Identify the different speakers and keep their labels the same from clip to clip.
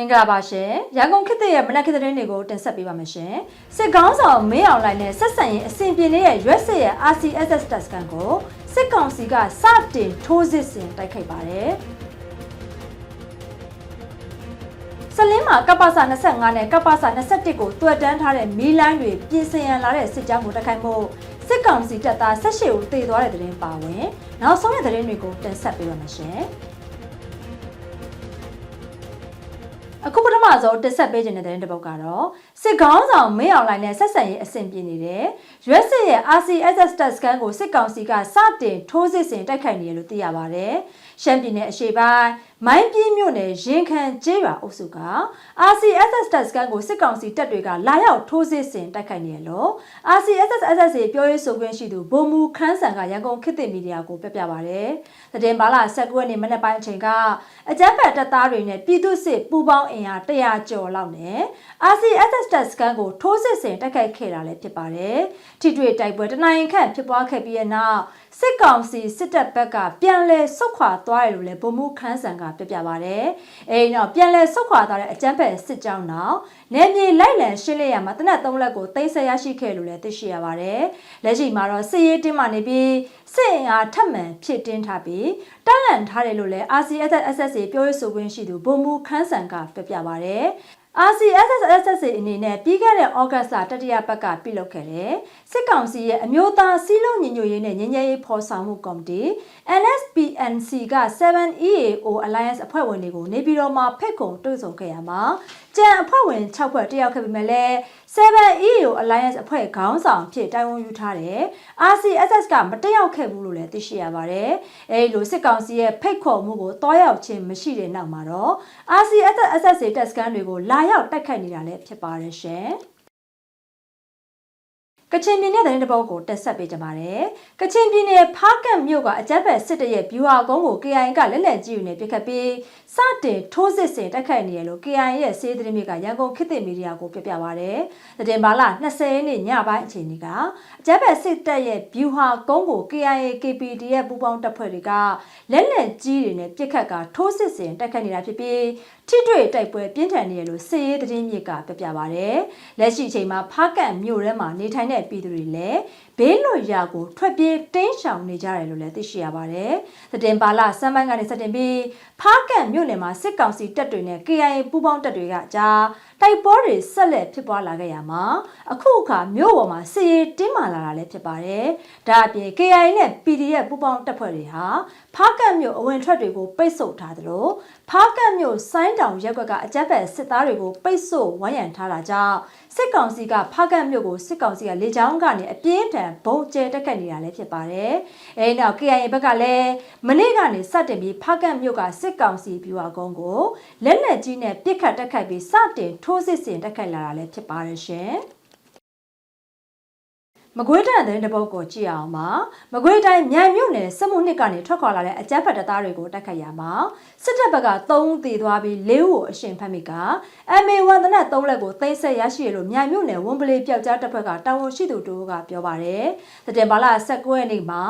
Speaker 1: င်္ဂလာပါရှင်ရန်ကုန်ခေတ်သစ်ရဲ့မနက်ခေတ်သတင်းတွေကိုတင်ဆက်ပေးပါမယ်ရှင်စစ်ကောင်းဆောင်မင်းအောင်လှိုင်နဲ့ဆက်ဆံရေးအစဉ်ပြေနေတဲ့ရွက်စစ်ရဲ့ RCSS တပ်စကန်ကိုစစ်ကောင်စီကစတင်ထိုးစစ်ဆင်တိုက်ခိုက်ပါတယ်စလင်းမှာကပ္ပစာ25နဲ့ကပ္ပစာ21ကိုတွက်တန်းထားတဲ့မီလိုင်းတွေပြင်ဆင်ရန်လာတဲ့စစ်ကြောင်းကိုတိုက်ခိုက်မှုစစ်ကောင်စီတပ်သား18ဦးသေသွားတဲ့တဲ့တင်ပါဝင်နောက်ဆုံးတဲ့တဲ့တွေကိုတင်ဆက်ပေးပါမယ်ရှင် အခုပထမဆုံးတက်ဆက်ပေးခြင်းတဲ့တဲ့တစ်ပုတ်ကတော့စစ်ကောင်းဆောင်မင်းအောင်လှိုင်နဲ့ဆက်ဆံရေးအဆင်ပြေနေတဲ့ရွက်စစ်ရဲ့ RCSS တပ်စကန်ကိုစစ်ကောင်စီကစတင်ထိုးစစ်ဆင်တိုက်ခိုက်နေတယ်လို့သိရပါတယ်။ရှမ်းပြည်နယ်အရှေ့ပိုင်း မိုင်းပြင်းမြို့နယ်ရင်ခမ်းကျေးရွာအုပ်စုက RCSS တပ်စကန်ကိုစစ်ကောင်စီတပ်တွေကလာရောက်ထိုးစစ်ဆင်တိုက်ခိုက်နေတယ်လို့ RCSS SSA ပြောရေးဆိုခွင့်ရှိသူဗိုလ်မှူးခန်းဆန်ကရန်ကုန်ခေတ်သစ်မီဒီယာကိုပြပြပါဗျ။သတင်းပါလာ19ရက်နေ့မနက်ပိုင်းအချိန်ကအကြမ်းဖက်တပ်သားတွေနဲ့ပြည်သူစစ်ပူးပေါင်းအင်အား100ကျော်လောက်နဲ့ RCSS တပ်စကန်ကိုထိုးစစ်ဆင်တိုက်ခိုက်ခဲ့တာလည်းဖြစ်ပါတယ်။ထိတွေ့တိုက်ပွဲတနိုင်ခန့်ဖြစ်ပွားခဲ့ပြီးတဲ့နောက်စစ်ကောင်စီစစ်တပ်ဘက်ကပြန်လည်ဆုတ်ခွာသွားတယ်လို့လည်းဗိုလ်မှူးခန်းဆန်ကပြပြပါဗျ။အဲဒီတော့ပြန်လည်ဆုတ်ခွာသွားတဲ့အကြမ်းဖက်စစ်ကြောင်းတော့နယ်မြေလိုက်လံရှင်းလင်းရမှာတနက်သုံးလက်ကိုသိမ်းဆည်းရရှိခဲ့လို့လည်းသိရှိရပါတယ်။လက်ရှိမှာတော့စစ်ရေးတင်းမာနေပြီးစစ်အင်အားထပ်မံဖြစ်တင်းထားပြီးတန့်လန့်ထားတယ်လို့လည်း RCSS SSA ပြောရေးဆိုခွင့်ရှိသူဗိုလ်မှူးခန်းဆန်ကပြပြပါဗျ။ RCSS အနေနဲ့ပြီးခဲ့တဲ့ဩဂတ်စ်လတတိယပတ်ကပြုလုပ်ခဲ့တဲ့စစ်ကောင်စီရဲ့အမျိုးသားစီးလုံးညီညွတ်ရေးနဲ့ငြိမ်းချမ်းရေးဖော်ဆောင်မှုကော်မတီ NSPNC က 7EAO Alliance အဖွဲ့ဝင်တွေကိုနေပြည်တော်မှာဖိတ်ခေါ်တွေ့ဆုံခဲ့ရမှာကြံအဖွဲ့ဝင်6ဖွဲ့တက်ရောက်ခဲ့ပေမဲ့လည်း 7EAO Alliance အဖွဲ့ခေါင်းဆောင်ဖြစ်တိုင်ဝန်ယူထားတဲ့ RCSS ကမတက်ရောက်ခဲ့ဘူးလို့လည်းသိရှိရပါတယ်။အဲဒီလိုစစ်ကောင်စီရဲ့ဖိတ်ခေါ်မှုကိုတွားရောက်ခြင်းမရှိတဲ့နောက်မှာတော့ RCSS တပ်စကန်တွေကိုလာရောက်တိုက်ခိုက်နေတာလည်းဖြစ်ပါတယ်ရှင်။ ကချင်ပြည်နယ်သတင်းတပုတ်ကိုတက်ဆက်ပေးကြပါမယ်။ကချင်ပြည်နယ်ဖားကန့်မြို့ကအကြမ်းဖက်စစ်တပ်ရဲ့ဗျူဟာကုန်းကို KIA ကလက်လက်ကြီးယူနေပြစ်ခတ်ပြီးစတင်ထိုးစစ်ဆင်တိုက်ခိုက်နေရလို့ KIA ရဲ့စေးသတင်းမြစ်ကရန်ကုန်ခေတ်သစ်မီဒီယာကိုပြပြပါရယ်။သတင်းပါလာ20ရက်နေ့ညပိုင်းအချိန်ကြီးကအကြမ်းဖက်စစ်တပ်ရဲ့ဗျူဟာကုန်းကို KIA KPD ရဲ့ပူးပေါင်းတပ်ဖွဲ့တွေကလက်လက်ကြီးတွေနဲ့ပြစ်ခတ်ကထိုးစစ်ဆင်တိုက်ခိုက်နေတာဖြစ်ပြီး ထိတွေ့တိုက်ပွဲပြင်းထန်နေရလို့စစ်ရေးသတင်းမြစ်ကပြပြပါရယ်။လက်ရှိအချိန်မှာဖားကန့်မြို့ထဲမှာနေထိုင်တဲ့ပြည်သူတွေလည်းဘေးလွတ်ရာကိုထွက်ပြေးတင်းရှောင်နေကြတယ်လို့လည်းသိရှိရပါတယ်။သတင်ပါလာစမ်းပိုင်းကနေစတင်ပြီးဖားကန့်မြို့နယ်မှာစစ်ကောင်စီတပ်တွေနဲ့ KIA ပူးပေါင်းတပ်တွေကကြားတိုက်ပွဲတွေဆက်လက်ဖြစ်ပွားလာခဲ့ရမှာအခုအခါမြို့ပေါ်မှာစစ်ရေးတင်းမာလာတာလည်းဖြစ်ပါတယ်။ဒါအပြင် KIA နဲ့ PDF ပူးပေါင်းတပ်ဖွဲ့တွေဟာဖားကန့်မြို့အဝင်ထွက်တွေကိုပိတ်ဆို့ထားသလိုဖားကန့်မြို့ဆိုင်းတောင်ရက်ကွက်ကအကြက်ဖက်စစ်သားတွေကိုပိတ်ဆို့ဝိုင်းရံထားတာကြောင့်စစ်ကောင်စီကဖားကန့်မြို့ကိုစစ်ကောင်စီကလေကြောင်းကနေအပြင်းထန်ဘုံကျဲတက်ခတ်နေတာလည်းဖြစ်ပါတယ်။အဲဒီနောက် KIA ဘက်ကလည်းမနေ့ကနေစတင်ပြီးဖားကန့်မြို့ကစစ်ကောင်စီပြူဟာကုန်းကိုလက်နက်ကြီးနဲ့ပစ်ခတ်တက်ခတ်ပြီးစတင်ထိုးစစ်ဆင်တက်ခတ်လာတာလည်းဖြစ်ပါတယ်ရှင်။ မကွေးတိုင်းတဲ့တပုတ်ကိုကြည့်အောင်ပါမကွေးတိုင်းမြိုင်မြို့နယ်စက်မှုနှစ်ကနေထွက်ခွာလာတဲ့အကြမ်းဖက်တပ်သားတွေကိုတိုက်ခိုက်ရမှာစစ်တပ်ဘက်က3ဦးသေသွားပြီး4ဦးကိုအရှင်ဖမ်းမိက MA1 တနက်3လက်ကိုသိမ်းဆက်ရရှိရလို့မြိုင်မြို့နယ်ဝန်ပလေးပျောက်ကြားတပ်ဖွဲ့ကတာဝန်ရှိသူတို့ကပြောပါတယ်စက်တင်ဘာလ19ရက်နေ့မှာ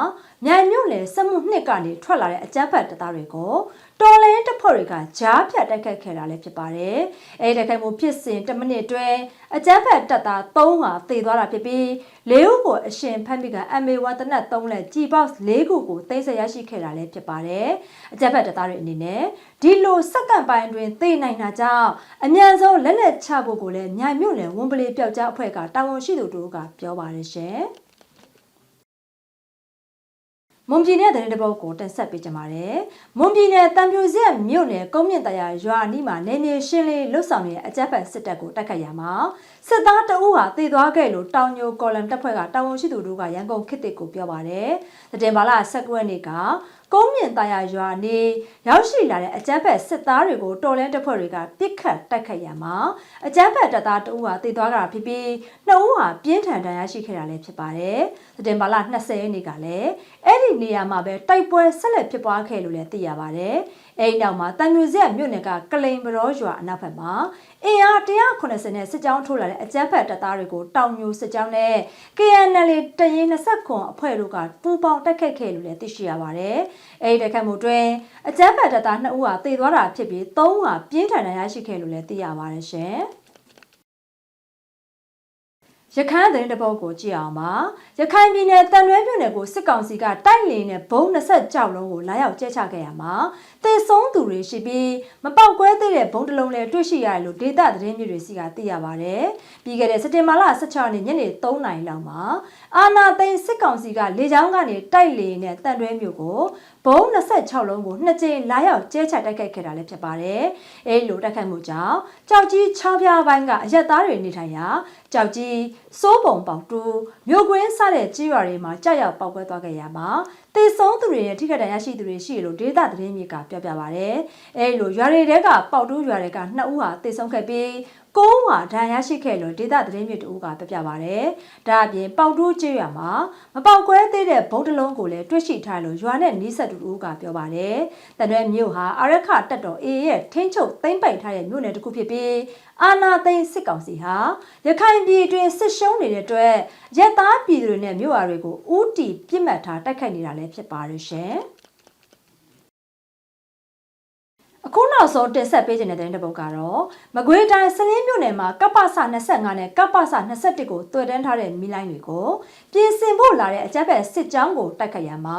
Speaker 1: မြိုင်မြို့နယ်စက်မှုနှစ်ကနေထွက်လာတဲ့အကြမ်းဖက်တပ်သားတွေကိုတော်လင်းတပ်ဖွဲ့တွေကကြားဖြတ်တိုက်ခတ်ခဲ့တာလည်းဖြစ်ပါတယ်။အဲဒီတိုက်ခိုက်မှုဖြစ်စဉ်10မိနစ်အတွင်းအကြမ်းဖက်တပ်သား3ဟာသေသွားတာဖြစ်ပြီး၄ဦးကိုအရှင်ဖမ်းပြီးက MA1 တနက်3လက် G-box ၄ခုကိုသိမ်းဆည်းရရှိခဲ့တာလည်းဖြစ်ပါတယ်။အကြမ်းဖက်တပ်သားတွေအနေနဲ့ဒီလိုစက္ကန့်ပိုင်းတွင်သိနိုင်တာကြောင့်အမြန်ဆုံးလက်လက်ချဖို့ကိုလည်းမြိုင်မြို့နယ်ဝန်ပလီပျောက်ကြားအဖွဲ့ကတာဝန်ရှိသူတို့ကပြောပါတယ်ရှင်။ မွန်ပြည်နယ်တဲ့တဲ့ပုတ်ကိုတင်ဆက်ပေးကြပါမယ်။မွန်ပြည်နယ်တံပြူဆက်မြို့နယ်ကုန်းမြင့်တရားရွာနီးမှာနေမြေရှင်းလေးလွတ်ဆောင်နေတဲ့အကြမ်းဖက်စစ်တပ်ကိုတိုက်ခိုက်ရမှာစစ်သားတအုပ်ဟာတည်သွားခဲ့လို့တောင်ညိုကော်လမ်တပ်ဖွဲ့ကတာဝန်ရှိသူတို့ကရန်ကုန်ခေတ်တစ်ကိုပြောပါတယ်။တဲ့ဘာလာ19ရက်နေ့ကကုန်းမြင့်တရားရွာနေရောက်ရှိလာတဲ့အကြမ်းဖက်စစ်သားတွေကိုတော်လန်းတပ်ဖွဲ့တွေကပစ်ခတ်တိုက်ခိုက်ရမှာအကြမ်းဖက်တပ်သားတအုပ်ဟာတည်သွားကြတာဖြစ်ပြီးနှစ်ဦးဟာပြင်းထန်ဒဏ်ရာရှိခဲ့တာလည်းဖြစ်ပါတယ်။တဲ့ဘာလာ20ရက်နေ့ကလည်းအဲ့ဒီနေရာမှာပဲတိုက်ပွဲဆက်လက်ဖြစ်ပွားခဲ့လို့လည်းသိရပါတယ်။ အဲဒီနောက်မှာတန်မြူဆက်မြို့နယ်ကကလိန်ဘရောရွာအနောက်ဘက်မှာအင်အား180နဲ့စစ်ကြောင်းထိုးလာတဲ့အကြမ်းဖက်တပ်သားတွေကိုတောင်မျိုးစစ်ကြောင်းနဲ့ KNL တရင်20ခွန်အဖွဲ့တို့ကပူးပေါင်းတိုက်ခိုက်ခဲ့လို့လည်းသိရှိရပါတယ်။အဲဒီတိုက်ခိုက်မှုတွင်အကြမ်းဖက်တပ်သား2ဦးဟာသေသွားတာဖြစ်ပြီး3ဦးဟာပြင်းထန်ဒဏ်ရာရှိခဲ့လို့လည်းသိရပါတယ်ရှင်။ ရခိုင်သတင်းတပုတ်ကိုကြည့်အောင်ပါရခိုင်ပြည်နယ်တန်ရွဲမြို့နယ်ကိုစစ်ကောင်စီကတိုက်လင်းနဲ့ဘုံ20ကြောက်လုံးကိုလာရောက်ကျဲချခဲ့ရမှာတေဆုံးသူတွေရှိပြီးမပေါက်ကွဲသေးတဲ့ဘုံတစ်လုံးလည်းတွေ့ရှိရတယ်လို့ဒေတာသတင်းမျိုးတွေစီကသိရပါတယ်ပြီးခဲ့တဲ့စက်တင်ဘာလ16ရက်နေ့ညနေ3နာရီလောက်မှာအာနာသိန်းစစ်ကောင်စီကလေကြောင်းကနေတိုက်လင်းနဲ့တန်ရွဲမြို့ကိုဘုံ26လုံးကိုနှစ်ကြိမ်လာရောက်ကျဲချတိုက်ခိုက်ခဲ့တာလည်းဖြစ်ပါတယ်အဲဒီလိုတိုက်ခိုက်မှုကြောင့်ကြောက်ကြီးချောင်းပြားပိုင်းကအရက်သားတွေနေထိုင်ရာ ကြောက်ကြီးစိုးပုံပေါတူမြို့ကွင်းစတဲ့ကြေးရွာတွေမှာကြောက်ရောက်ပောက်ကွဲသွားခဲ့ရမှာတေဆုံးသူတွေရဲ့ထိခိုက်ဒဏ်ရာရှိသူတွေရှိတယ်လို့ဒေတာသတင်းမြေကပြောပြပါဗျ။အဲဒီလိုရွာတွေတဲကပေါတူရွာတွေကနှစ်ဦးဟာတေဆုံးခဲ့ပြီးကိုးဝါဒဏ်ရာရှိခဲ့လို့ဒေတာသတင်းမြေတူကပြောပြပါဗျ။ဒါအပြင်ပေါတူကြေးရွာမှာမပေါက်ကွဲသေးတဲ့ဘုံတစ်လုံးကိုလည်းတွေ့ရှိထားလို့ရွာနဲ့နီးစပ်သူတို့ကပြောပါတယ်။တနွဲမြို့ဟာအာရခတက်တော်အေရဲ့ထင်းချုပ်သိမ့်ပိုက်ထားတဲ့မြို့နယ်တစ်ခုဖြစ်ပြီးအာနာသိန်းစစ်ကောင်စီဟာရခိုင်ပြည်တွင်စစ်ရှုံးနေတဲ့အတွက်ရက်သားပြည်သူတွေနဲ့မြို့ရွာတွေကိုဥတီပြစ်မှတ်ထားတိုက်ခိုက်နေတာလည်းဖြစ်ပါတယ်ရှင်။အခု နောက်ဆုံးတင်ဆက်ပေးခြင်းတဲ့တဲ့တစ်ပုဒ်ကတော့မကွေးတိုင်းစလင်းမြို့နယ်မှာကပ္ပစ25နဲ့ကပ္ပစ21ကိုတွေ့တန်းထားတဲ့မိလိုင်းတွေကိုပြင်ဆင်ဖို့လာတဲ့အကြက်ဘက်စစ်ကြောင်းကိုတိုက်ခိုက်ရမှာ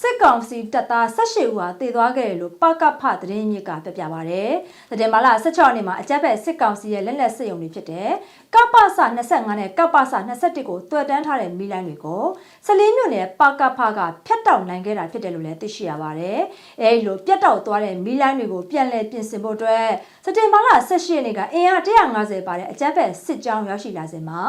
Speaker 1: စစ်ကောင်စီတပ်သား18ဦးဟာတည်သွားခဲ့တယ်လို့ပကဖသတင်းမြစ်ကပြပြပါဗျ။သတင်းမလား16ရက်နေ့မှာအကြက်ဘက်စစ်ကောင်စီရဲ့လက်လက်စစ်ရုံတွေဖြစ်တဲ့ကပ္ပစ25နဲ့ကပ္ပစ21ကိုတွေ့တန်းထားတဲ့မိလိုင်းတွေကိုစလင်းမြို့နယ်ပကဖကဖျက်တောက်နိုင်ခဲ့တာဖြစ်တယ်လို့လည်းသိရှိရပါတယ်။အဲဒီလိုပြတ်တောက်သွားတဲ့မိလိုင်းတွေကိုပြန်လည်ပြင်ဆင်ဖို့အတွက်စက်တင်ဘာလ18ရက်နေ့ကအင်အား150ပါတဲ့အကြမ်းဖက်စစ်ကြောင်းရောက်ရှိလာစဉ်မှာ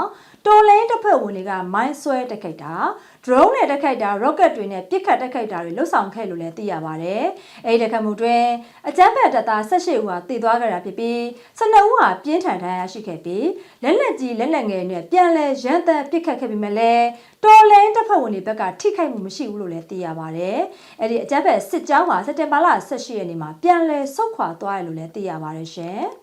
Speaker 1: တော်လိုင်းတစ်ဖက်ဝင်တွေကမိုင်းဆွဲတက်ခိုက်တာ drone နဲ့တက်ခိုက်တာ rocket တွေနဲ့ပစ်ခတ်တက်ခိုက်တာတွေလှုပ်ဆောင်ခဲ့လို့လည်းသိရပါတယ်။အဲဒီတက်ခတ်မှုတွင်အကြမ်းဖက်တပ်သား18ဦးဟာတည်သွားကြတာဖြစ်ပြီး12ဦးဟာပြင်းထန်ဒဏ်ရာရှိခဲ့ပြီးလက်လက်ကြီးလက်လက်ငယ်နဲ့ပြန်လဲရန်တမ်းပစ်ခတ်ခဲ့ပြီးမှလည်းတော်လိုင်းတစ်ဖက်ဝင်တွေဘက်ကထိခိုက်မှုမရှိဘူးလို့လည်းသိရပါတယ်။အဲဒီအကြမ်းဖက်စစ်ကြောင်းဟာစက်တင်ဘာလ18ရက်နေ့မှာပြန်လဲဆုတ်ခွာသွားတယ်လို့လည်းသိရပါတယ်ရှင်။